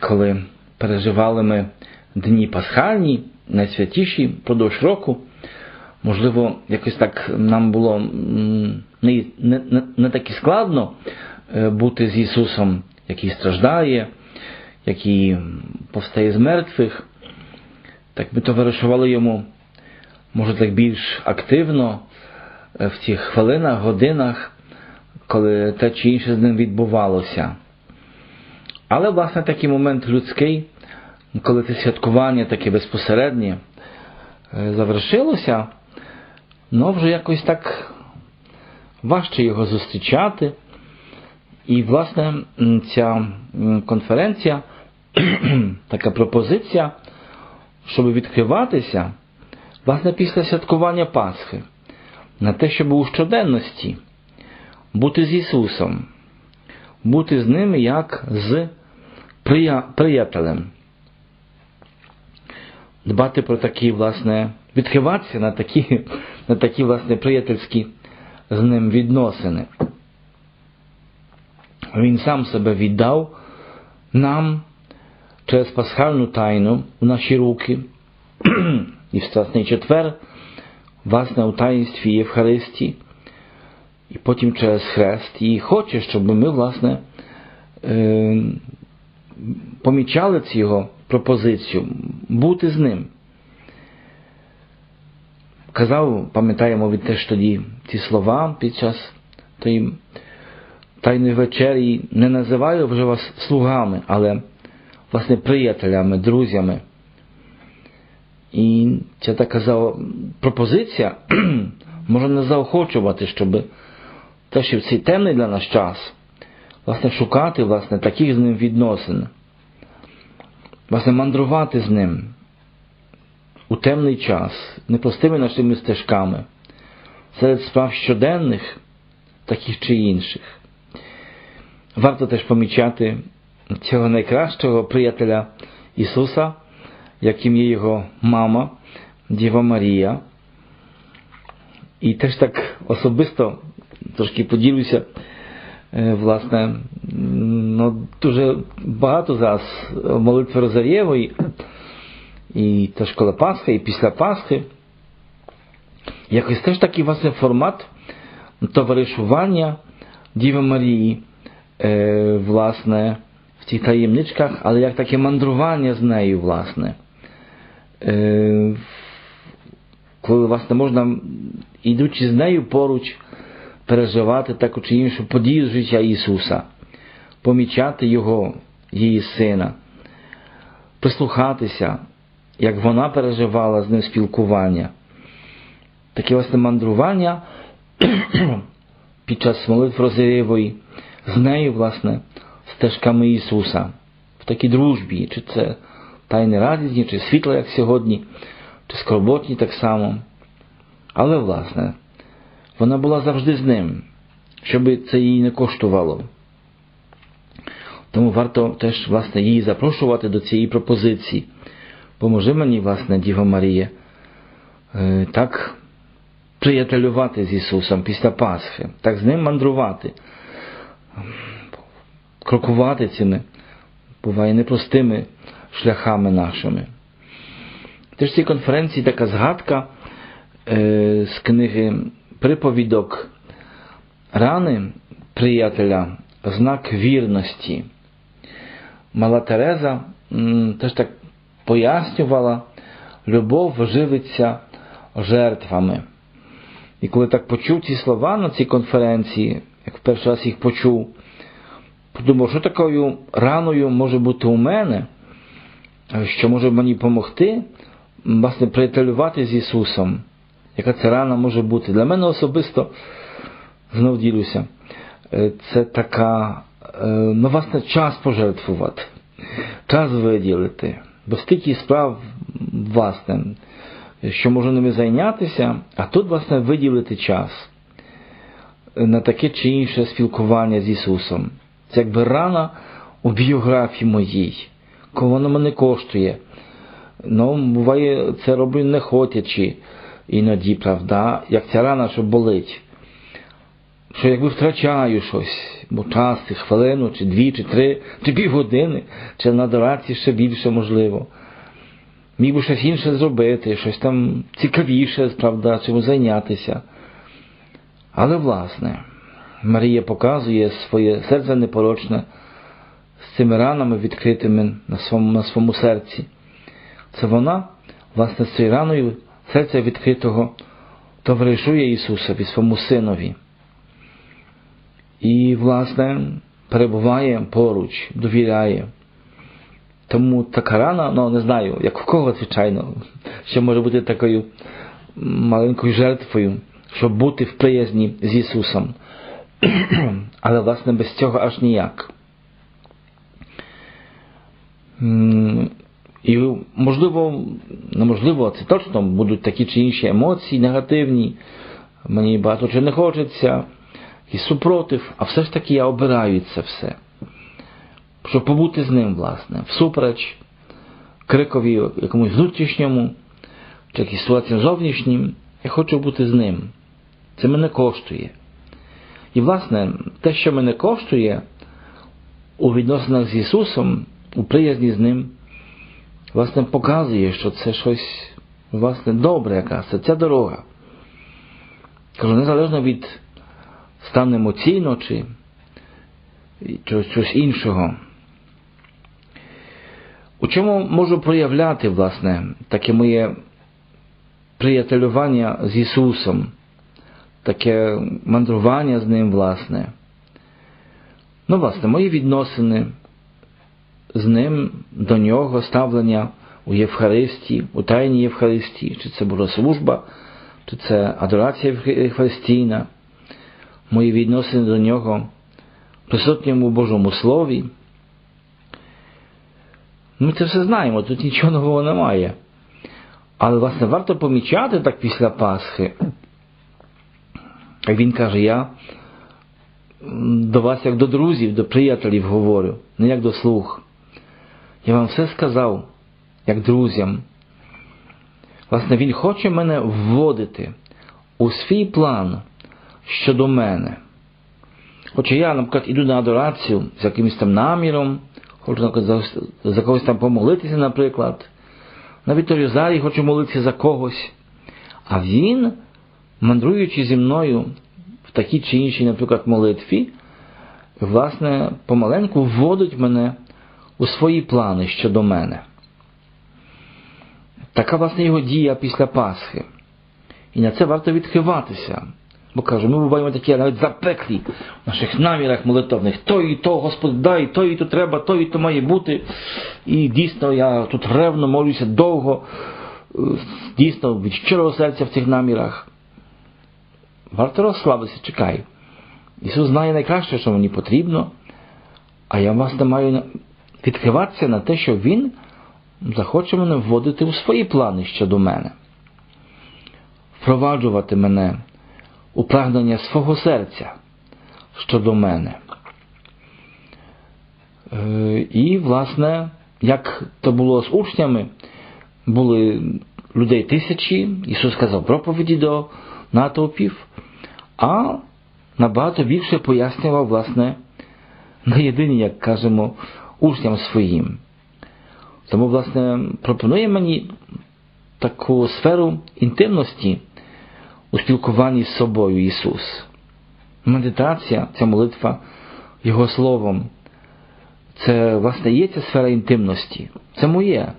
коли переживали ми дні пасхальні, найсвятіші продовж року, можливо, якось так нам було не, не, не, не так і складно е, бути з Ісусом, який страждає, який повстає з мертвих. Так ми товаришували йому, може, так більш активно е, в цих хвилинах, годинах, коли те чи інше з ним відбувалося. Але, власне, такий момент людський, коли це святкування таке безпосереднє завершилося, ну вже якось так важче його зустрічати. І, власне, ця конференція, така пропозиція, щоб відкриватися, власне, після святкування Пасхи, на те, щоб у щоденності бути з Ісусом, бути з ним як з приятелем. Дбати про такі, власне, відкриватися на такі, на такі, власне, приятельські з ним відносини. Він сам себе віддав нам через пасхальну тайну в наші руки і в Страсний четвер, власне, у таїнстві Євхаристії, і потім через хрест. І хоче, щоб ми, власне, е, помічали цю його пропозицію, бути з ним. Казав, пам'ятаємо від теж тоді ці слова під час тої Тайної вечері не називаю вже вас слугами, але власне приятелями, друзями. І ця така пропозиція може не заохочувати, щоб теж і в цей темний для нас час власне шукати власне, таких з ним відносин, власне мандрувати з ним у темний час, непростими нашими стежками, серед справ щоденних, таких чи інших. Warto też помічати цього найкращого приятеля Ісуса, яким є його мама, Діва Марія. І теж так особисто трошки поділюся, власне, ну, дуже багато зараз молитви Розарєвої, і теж коли Пасха, і після Пасхи. Якось теж такий власне формат товаришування Діви Марії е, власне, в цих таємничках, але як таке мандрування з нею, власне. Е, коли, власне, можна, ідучи з нею поруч, переживати таку чи іншу подію життя Ісуса, помічати Його, її Сина, прислухатися, як вона переживала з ним спілкування. Таке власне мандрування під час молитв Розарєвої з нею, власне, стежками Ісуса, в такій дружбі, чи це тайні радісні, чи світло, як сьогодні, чи скорботні так само. Але, власне, вона була завжди з ним, щоб це їй не коштувало. Тому варто теж, власне, її запрошувати до цієї пропозиції. Поможи мені, власне, Діва Марія, е, так приятелювати з Ісусом після Пасхи, так з ним мандрувати крокувати цими, буває, непростими шляхами нашими. Теж в цій конференції така згадка е, з книги Приповідок рани приятеля, знак вірності. Мала Тереза теж так пояснювала, любов живиться жертвами. І коли так почув ці слова на цій конференції, як в перший раз їх почув, подумав, що такою раною може бути у мене, що може мені допомогти, власне, приятелювати з Ісусом. Яка це рана може бути? Для мене особисто, знов ділюся, е, це така, е, ну, власне, час пожертвувати, час виділити, бо стільки справ, власне, що можу ними зайнятися, а тут, власне, виділити час на таке чи інше спілкування з Ісусом. Це якби рана у біографії моїй, коли воно мене коштує. Ну, буває, це роблю не хотячи іноді, правда, як ця рана, що болить. Що якби втрачаю щось, бо час, чи хвилину, чи дві, чи три, чи півгодини, чи на адорації ще більше можливо. Міг би щось інше зробити, щось там цікавіше, правда, чому зайнятися. Але, власне, Марія показує своє серце непорочне з цими ранами відкритими на своєму, на своєму серці. Це вона, власне, з цією раною серця відкритого товаришує Ісусові, своєму Синові. І, власне, перебуває поруч, довіряє. Тому така рана, ну не знаю, як у кого, звичайно, що може бути такою маленькою жертвою, щоб бути в приязні з Ісусом. Але, власне, без цього аж ніяк. І, можливо, неможливо, це точно будуть такі чи інші емоції негативні, мені багато чого не хочеться, і супротив, а все ж таки я обираю це все. Щоб побути з ним, власне, всупереч крикові якомусь внутрішньому, чи якійсь ситуації зовнішнім, я хочу бути з ним. Це мене коштує. І, власне, те, що мене коштує у відносинах з Ісусом, у приязні з Ним, власне, показує, що це щось, власне, добре якраз, це ця дорога. Кажу, незалежно від стану емоційно чи чогось, іншого. У чому можу проявляти, власне, таке моє приятелювання з Ісусом, таке мандрування з Ним, власне. Ну, власне, мої відносини з Ним до Нього, ставлення у Євхаристії, у Тайній Євхаристії, чи це була служба, чи це адорація Євхаристійна, мої відносини до Нього, присутньому Божому Слові. Ми це все знаємо, тут нічого нового немає. Але, власне, варто помічати так після Пасхи. Як він каже, я до вас, як до друзів, до приятелів говорю, не як до слуг. Я вам все сказав, як друзям. Власне, він хоче мене вводити у свій план щодо мене. Хоча я, наприклад, іду на адорацію з якимось там наміром, хочу за когось там помолитися, наприклад. На Віторюзарі хочу молитися за когось. А він, мандруючи зі мною в такій чи іншій, наприклад, молитві, власне, помаленьку вводить мене у свої плани щодо мене. Така, власне, його дія після Пасхи. І на це варто відкриватися. Бо кажу, ми буваємо такі навіть запеклі в наших намірах молитовних. То і то, Господь, дай, то і то треба, то і то має бути. І дійсно я тут ревно молюся довго, дійсно від щирого серця в цих намірах. Варто розслабитися, чекай. Ісус знає найкраще, що мені потрібно, а я власне маю відкриватися на те, що Він захоче мене вводити у свої плани щодо мене, впроваджувати мене у прагнення свого серця щодо мене. І, власне, як то було з учнями, були людей тисячі, Ісус сказав проповіді до натовпів, а набагато більше пояснював, власне, на єдині, як кажемо, учням своїм. Тому, власне, пропонує мені таку сферу інтимності у спілкуванні з собою Ісус. Медитація, ця молитва Його Словом, це, власне, є ця сфера інтимності. Це моє.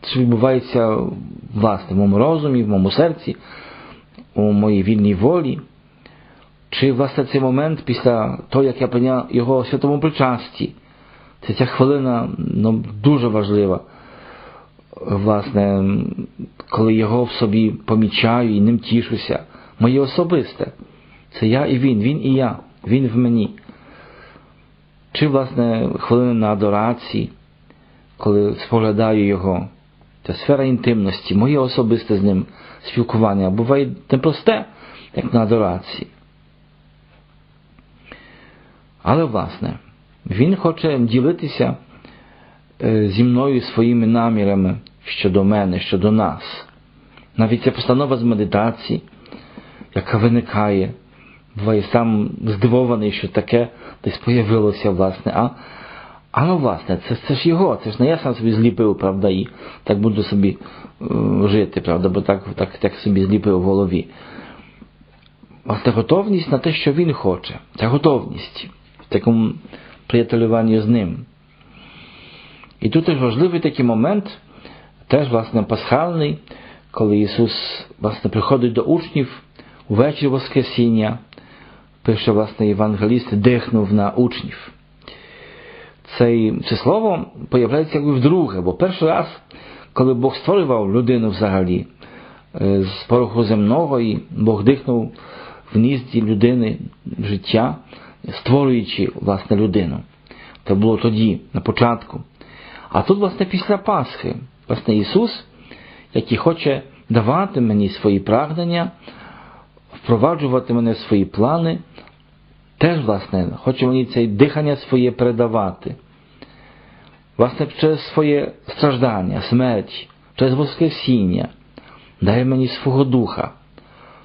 Це відбувається, власне, в моєму розумі, в моєму серці, у моїй вільній волі. Чи, власне, цей момент після того, як я прийняв його святому причасті, ця хвилина ну, дуже важлива. Власне, коли його в собі помічаю і ним тішуся, моє особисте. Це я і він, він і я, він в мені. Чи, власне, хвилини на адорації, коли споглядаю його, ця сфера інтимності, моє особисте з ним спілкування буває непросте, як на адорації. Але, власне, він хоче ділитися зі мною своїми намірами щодо мене, щодо нас. Навіть ця постанова з медитації, яка виникає буває сам здивований, що таке десь появилося, власне. А ну, власне, це це ж його, це ж не я сам собі зліпив, правда, і так буду собі е, жити, правда, бо так, так, так собі зліпив в голові. Власне, готовність на те, що він хоче. Ця готовність в такому приятелюванні з ним. І тут теж важливий такий момент, теж, власне, пасхальний, коли Ісус власне, приходить до учнів увечері Воскресіння, пише, власне, Євангеліст, дихнув на учнів. Це, це слово появляється якби вдруге, бо перший раз, коли Бог створював людину взагалі, е, з пороху земного, і Бог дихнув в нізді людини життя, створюючи власне людину. Це було тоді, на початку. А тут, власне, після Пасхи, власне, Ісус, який хоче давати мені свої прагнення, впроваджувати мене в свої плани, теж, власне, хоче мені це дихання своє передавати. Власне, через своє страждання, смерть, через Воскресіння, дає мені свого духа,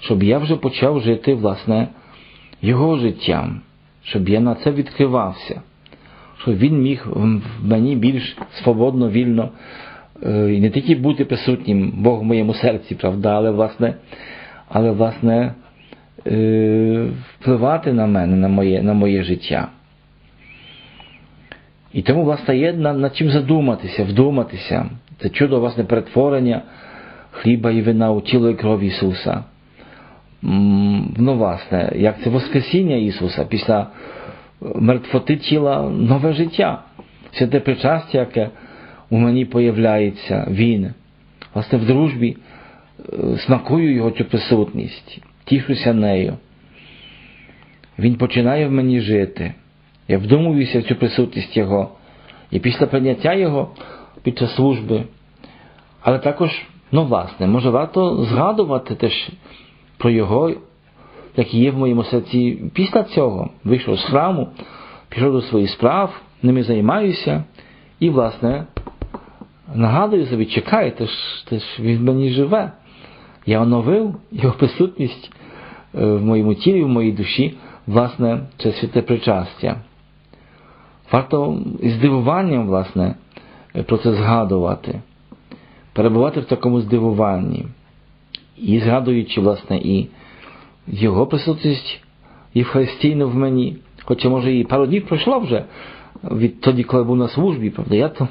щоб я вже почав жити, власне, Його життям, щоб я на це відкривався, щоб Він міг в мені більш свободно, вільно і не тільки бути присутнім Бог в моєму серці, правда, але власне, але, власне, впливати на мене, на моє, на моє життя. І тому, власне, є над, над чим задуматися, вдуматися. Це чудо, власне, перетворення хліба і вина у тіло і кров Ісуса. Ну, власне, як це Воскресіння Ісуса після мертвоти тіла нове життя. Святе причастя, яке у мені появляється Він. Власне, в дружбі смакую Його цю присутність, тішуся нею. Він починає в мені жити. Я вдумуюся в цю присутність Його. І після прийняття Його під час служби. Але також, ну, власне, може варто згадувати теж про Його, який є в моєму серці після цього. Вийшов з храму, пішов до своїх справ, ними займаюся. І, власне, нагадую собі, чекай, ти ж, ти ж він мені живе. Я оновив його присутність в моєму тілі, в моїй душі, власне, через святе причастя. Варто із здивуванням, власне, про це згадувати, перебувати в такому здивуванні, і згадуючи, власне, і його присутність євхаристійну в мені, хоча, може, і пару днів пройшло вже від тоді, коли був на службі, правда, я то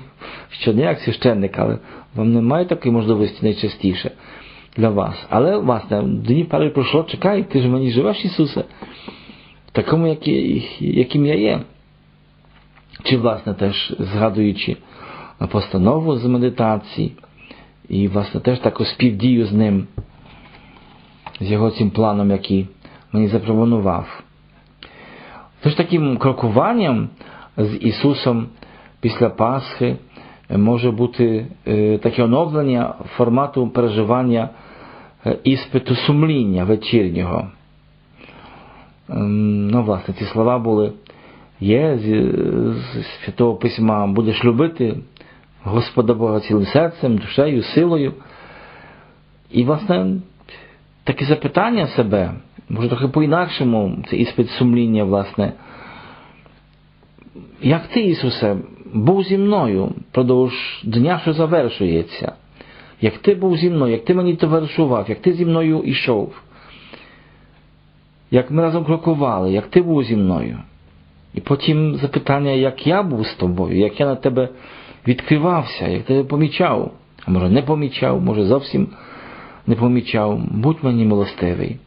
щодня як священник, але вам немає такої можливості найчастіше для вас. Але, власне, дні пари пройшло, чекай, ти ж мені живеш, Ісусе, такому, яким я є. Чи, власне, теж згадуючи постанову з медитації, і, власне, теж таку співдію з ним, з його цим планом, який мені запропонував. Тож таким крокуванням з Ісусом після Пасхи може бути таке оновлення формату переживання іспиту сумління вечірнього. Ну, власне, ці слова були є з Святого Письма, будеш любити Господа Бога цілим серцем, душею, силою. І, власне, таке запитання себе, може трохи по-інакшому, це іспит сумління, власне. Як ти, Ісусе, був зі мною продовж дня, що завершується? Як ти був зі мною, як ти мені товаришував, як ти зі мною йшов, як ми разом крокували, як ти був зі мною? І потім запитання, як я був з тобою, як я на тебе відкривався, як тебе помічав, а може не помічав, може зовсім не помічав, будь мені милостивий.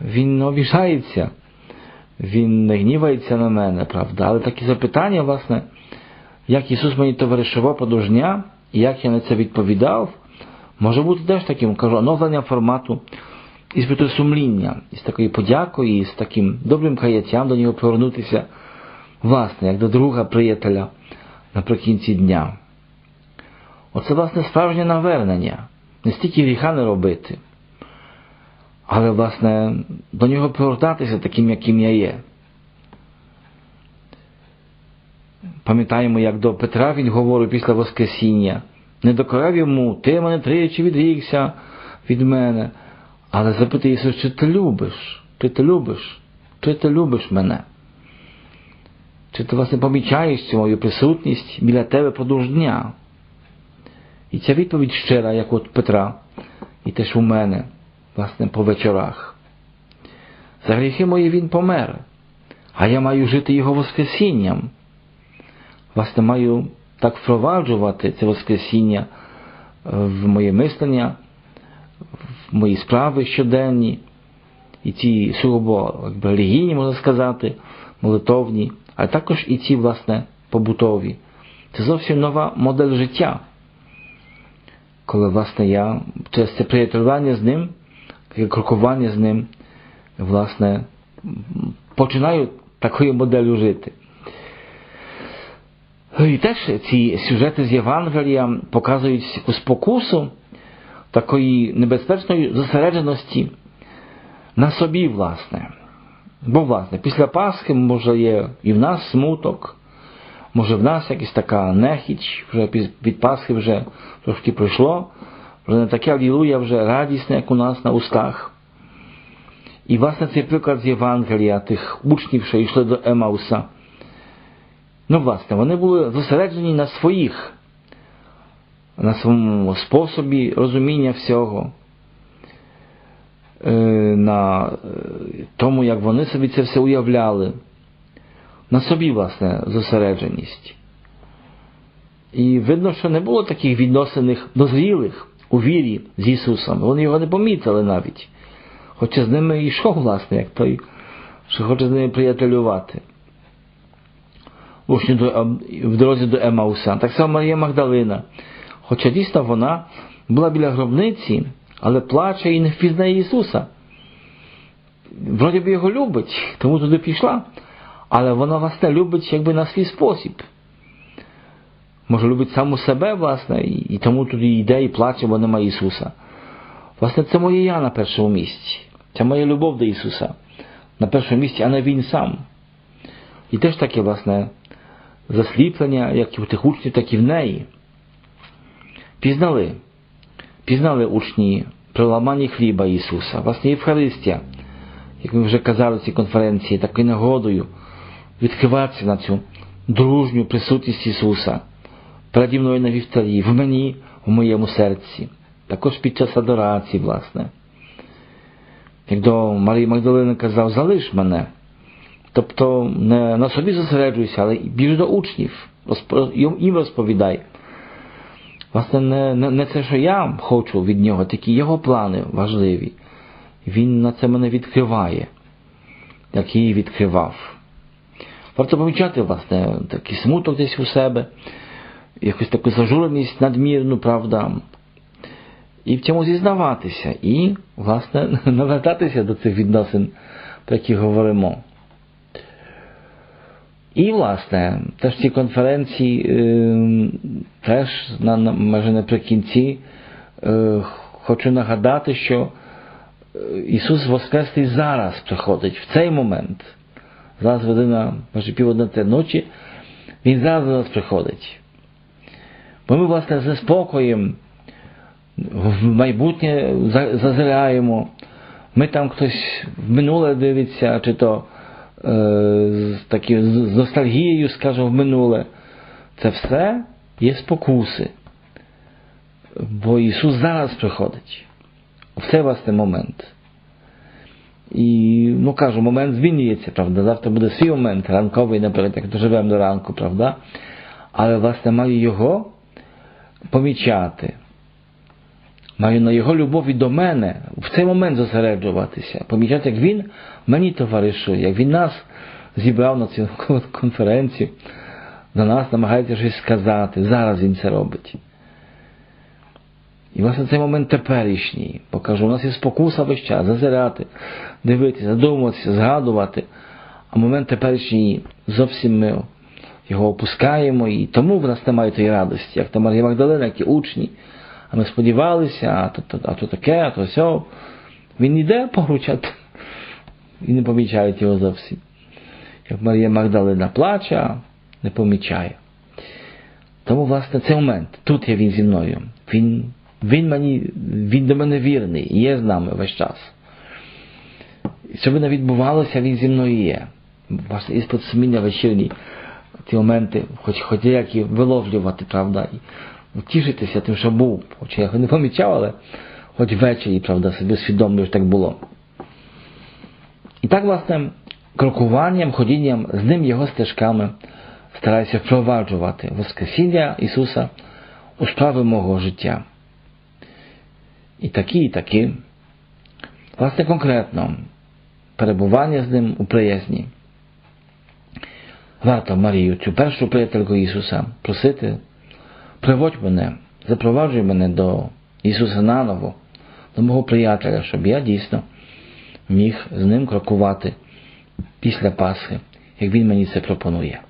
Він обіжається, він не гнівається на мене, правда. Але такі запитання, власне, як Ісус мені товаришував подовж дня, і як я на це відповідав, може бути теж таким, кажу, оновлення формату іспиту сумління, із такою подякою, і з таким добрим каяттям до нього повернутися, власне, як до друга приятеля наприкінці дня. Оце, власне, справжнє навернення, не стільки гріха не робити, але, власне, до нього повертатися таким, яким я є. Пам'ятаємо, як до Петра він говорив після Воскресіння, не докорав йому, ти мене тричі відрікся від мене. Але запитує Ісус, чи ти любиш? чи ти любиш, чи ти любиш мене? Чи ти власне помічаєш цю мою присутність біля тебе продовж дня? І ця відповідь щира, як от Петра, і теж у мене, власне, по вечорах. За гріхи мої він помер, а я маю жити Його Воскресінням. Власне, маю так впроваджувати це Воскресіння в моє мислення, в мої справи щоденні, і ці сугубо якби, релігійні, можна сказати, молитовні, а також і ці, власне, побутові. Це зовсім нова модель життя. Коли, власне, я через це приятелювання з ним, крокування з ним, власне, починаю такою моделлю жити. І теж ці сюжети з Євангелія показують яку спокусу такої небезпечної зосередженості на собі, власне. Бо, власне, після Пасхи, може, є і в нас смуток, може в нас якась така нехіч, вже від Пасхи вже трошки пройшло, вже не таке алілуя вже радісне, як у нас на устах. І, власне, цей приклад з Євангелія тих учнів, що йшли до Емауса. Ну, власне, вони були зосереджені на своїх, на своєму способі розуміння всього, на тому, як вони собі це все уявляли, на собі, власне, зосередженість. І видно, що не було таких відносиних дозрілих у вірі з Ісусом. Вони його не помітили навіть. Хоча з ними йшов, власне, як той, що хоче з ними приятелювати. Учні в дорозі до Емауса. Так само Марія Магдалина. Хоча дійсно вона була біля гробниці, але плаче і не впізнає Ісуса. Вроді би його любить, тому туди пішла, але вона власне любить якби на свій спосіб. Може, любить саму себе, власне, і тому туди йде і плаче, бо немає Ісуса. Власне, це моє я на першому місці. Це моя любов до Ісуса. На першому місці, а не Він сам. І теж таке, власне, засліплення, як і у тих учнів, так і в неї. Пізнали, пізнали учні при ламанні хліба Ісуса, власне, Євхаристія, як ми вже казали в цій конференції, такою нагодою відкриватися на цю дружню присутність Ісуса переді мною на вівтарі, в мені, в моєму серці, також під час адорації, власне. Як до Марії Магдалини казав, залиш мене. Тобто не на собі зосереджуйся, але біж до учнів, їм розповідай. Власне, не, не, не це, що я хочу від нього, такі його плани важливі. Він на це мене відкриває, як її відкривав. Варто помічати, власне, такий смуток десь у себе, якусь таку зажуреність надмірну, правда, і в цьому зізнаватися, і, власне, навертатися до цих відносин, про які говоримо. І, власне, теж ці конференції теж на, майже наприкінці хочу нагадати, що Ісус Воскреслий зараз приходить, в цей момент. Зараз година, може пів одинадцяти ночі, Він зараз до нас приходить. Бо ми, власне, з неспокоєм в майбутнє зазираємо. Ми там хтось в минуле дивиться, чи то з такі, з ностальгією, скажімо, в минуле. Це все є спокуси. Бо Ісус зараз приходить. В цей власне момент. І, ну кажу, момент змінюється, правда. Завтра буде свій момент, ранковий, наприклад, як доживемо до ранку, правда. Але, власне, маю його помічати. Маю на його любові до мене в цей момент зосереджуватися, помічати, як він мені товаришує, як він нас зібрав на цю конференцію, до нас намагається щось сказати. Зараз він це робить. І власне цей момент теперішній. Покажу, у нас є спокуса весь час, зазирати, дивитися, задумуватися, згадувати. А момент теперішній зовсім ми його опускаємо, і тому в нас немає тої радості, як та Марія Магдалина, як і учні. А ми сподівалися, а то, то, а то таке, а то все. Він йде поручати і не помічають його зовсім. Як Марія Магдалина плаче, не помічає. Тому, власне, цей момент. Тут є він зі мною. Він він, мені, він до мене вірний, є з нами весь час. Що би не відбувалося, він зі мною є. Власне, із-под суміння вечірні ті моменти, хоч, хоч як і виловлювати, правда, і тішитися тим, що був. Хоч я його не помічав, але хоч ввечері, правда, собі усвідомлюю, що так було. І так, власне, крокуванням, ходінням з ним його стежками стараюся впроваджувати Воскресіння Ісуса у справи мого життя. І такі, і такі. Власне, конкретно, перебування з ним у приязні. Варто Марію, цю першу приятельку Ісуса, просити, приводь мене, запроваджуй мене до Ісуса наново, до мого приятеля, щоб я дійсно міг з ним крокувати після Пасхи, як Він мені це пропонує.